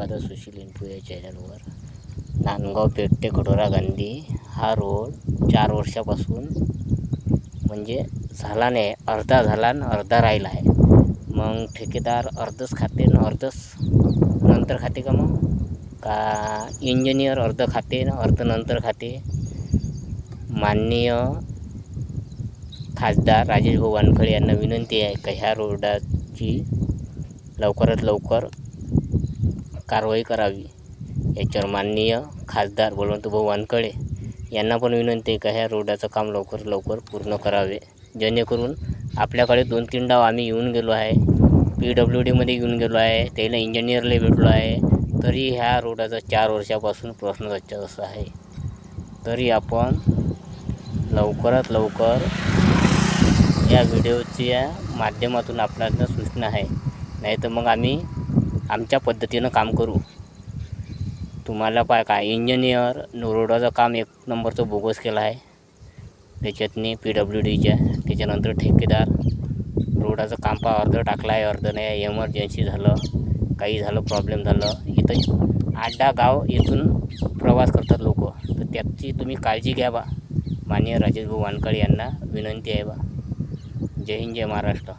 Shripad Sushil info या चॅनलवर. नांदगाव पेठ ते कटोरा गांधी हा रोड चार वर्षापासून म्हणजे झाला नाही. अर्धा झाला आणि अर्धा राहिला आहे. मग ठेकेदार अर्धच खाते आणि अर्धच नंतर खाते का मग? का इंजिनियर अर्ध खाते आणि अर्ध नंतर खाते? माननीय खासदार राजेश भाऊ वानखळे यांना विनंती आहे का ह्या रोडाची लवकरात लवकर कारवाई करावी. याच्यावर माननीय खासदार बळवंतभाऊ वानखडे यांना पण विनंती आहे का ह्या रोडाचं काम लवकर लवकर पूर्ण करावे. जेणेकरून आपल्याकडे दोन तीन डाव आम्ही येऊन गेलो आहे. पी डब्ल्यू डीमध्ये येऊन गेलो आहे. त्याला इंजिनियरला भेटलो आहे. तरी ह्या रोडाचा चार वर्षापासून प्रश्न त्याच्या असा आहे. तरी आपण लवकरात लवकर या व्हिडिओच्या माध्यमातून आपल्याला सूचना आहे. नाही तर मग आम्ही आमच्या पद्धतीनं काम करू. तुम्हाला पाय काय इंजिनियर रोडाचं काम एक नंबरचं बोगस केलं आहे. त्याच्यातनी पी डब्ल्यू डीच्या त्याच्यानंतर ठेकेदार. रोडाचं काम पा अर्ध टाकलं आहे अर्ध नाही एमर्जन्सी झालं काही झालं प्रॉब्लेम झालं. इथं आठ दहा गाव इथून प्रवास करतात लोक. तर त्याची तुम्ही काळजी घ्या बा. माननीय राजेश भाऊ यांना विनंती आहे बा. जय हिंद जय महाराष्ट्र.